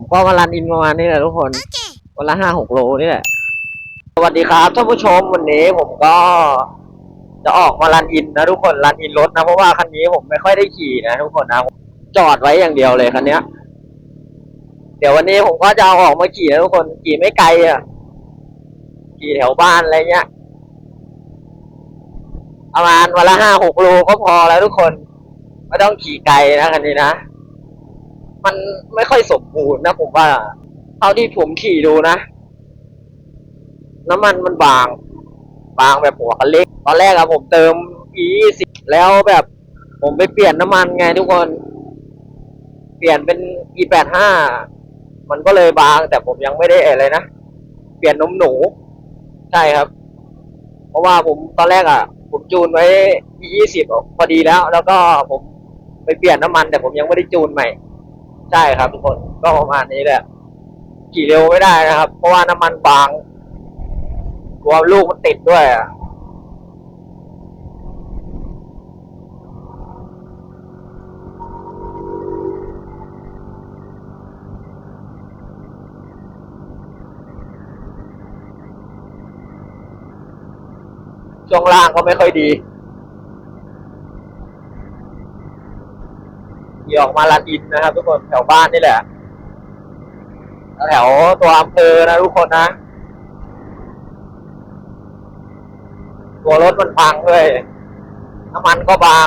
ผมก็มารันอินประมาณนี้แหละทุกคนวันละห้าหกโลนี่แหละ สวัสดีครับท่านผู้ชมวันนี้ผมก็ จะออกมารันอินนะทุกคนรันอินรถนะเพราะว่าคันนี้ผมไม่ค่อยได้ขี่นะทุกคนนะจอดไว้อย่างเดียวเลยคันเนี้ย เดี๋ยววันนี้ผมก็จะเอาออกมาขี่นะทุกคนขี่ไม่ไกลอะขี่แถวบ้านอะไรเงี้ยประมาณวันละห้าหกโลก็พอแล้วทุกคน ไม่ต้องขี่ไกลนะคันนี้นะ มันไม่ค่อยสมบูรณ์นะผมว่า เท่าที่ผมขี่ดูนะ น้ำมันมันบาง บางแบบหัวคันเล็ก ตอนแรกอะผมเติม e 2 0แล้วแบบผมไปเปลี่ยนน้ำมันไงทุกคน เปลี่ยนเป็น e 8 5มันก็เลยบาง แต่ผมยังไม่ได้อะไรนะ เปลี่ยนนมหนู ใช่ครับ เพราะว่าผมตอนแรกอะผมจูนไว้ e 2 0พอดีแล้ว แล้วก็ผมไปเปลี่ยนน้ำมัน แต่ผมยังไม่ได้จูนใหม่ ใช่ครับทุกคนก็ประมาณนี้แหละขี่เร็วไม่ได้นะครับ เพราะว่าน้ำมันบางกลัวลูกมันติดด้วยอะช่วงล่างก็ไม่ค่อยดี ขี่ออกมาลาดินนะครับ ทุกคนแถวบ้านนี่แหละ แถวตัวอำเภอนะทุกคนนะ ตัวรถมันพังด้วยน้ำมันก็บาง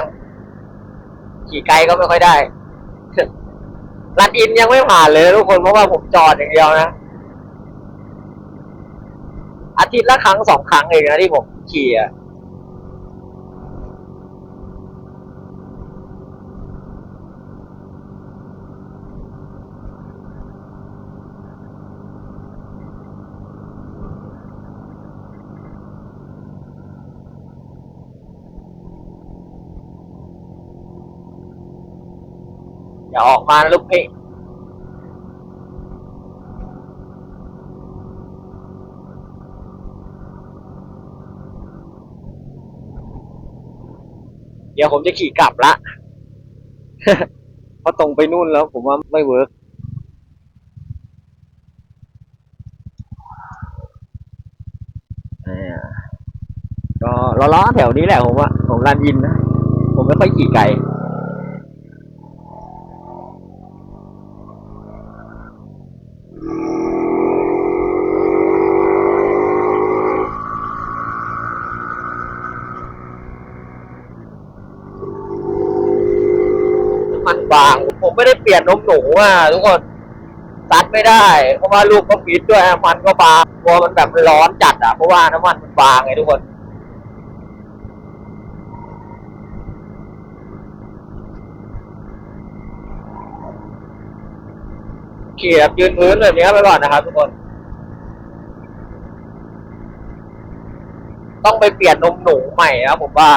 ขี่ไกลก็ไม่ค่อยได้ลัดอินยังไม่ผ่านเลยทุกคนเพราะว่าผมจอดอย่างเดียวนะอาทิตย์ละครั้งสองครั้งเองนะที่ผมขี่อะ อย่าออกมาลูกพี่เดี๋ยวผมจะขี่กลับละเพราะตรงไปนู่นแล้วผมว่าไม่เวิร์กอ่าก็ล้อๆแถวนี้แหละผมว่าผมรันยินนะ ผมไม่ค่อยขี่ไกล บาง ผมไม่ได้เปลี่ยนนมหนูอะทุกคนซัดไม่ได้ เพราะว่าลูกก็ฟิตด้วยมันก็บางตัวมันแบบร้อนจัดอะเพราะว่าน้ำมันมันบางไงทุกคนขี่แบบยืนพื้นแบบนี้ไปก่อนนะครับทุกคน ต้องไปเปลี่ยนนมหนูใหม่นะผมว่า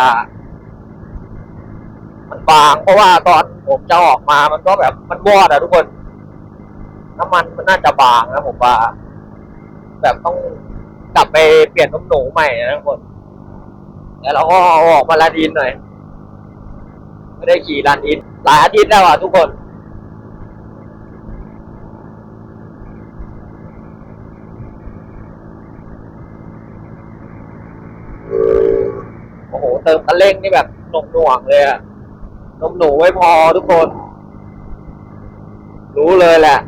บาง เพราะว่าตอนผมจะออกมามันก็แบบมันวอดอะทุกคน น้ำมันมันน่าจะบางนะผมว่า แบบต้องกลับไปเปลี่ยนนมหนูใหม่นะทุกคนแล้วเราก็เอาออกมาลาดินหน่อยไม่ได้ขี่ลานอินหลายอาทิตย์แล้วอะทุกคนโอ้โหเติมคันเร่งนี่แบบหน่วงหน่วงๆเลยอะ นมหนูไว้พอทุกคน รู้เลยแหละ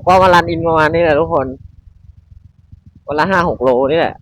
ผมก็มารันอินประมาณนี้แหละทุกคน วันละห้าหกโลนี่แหละ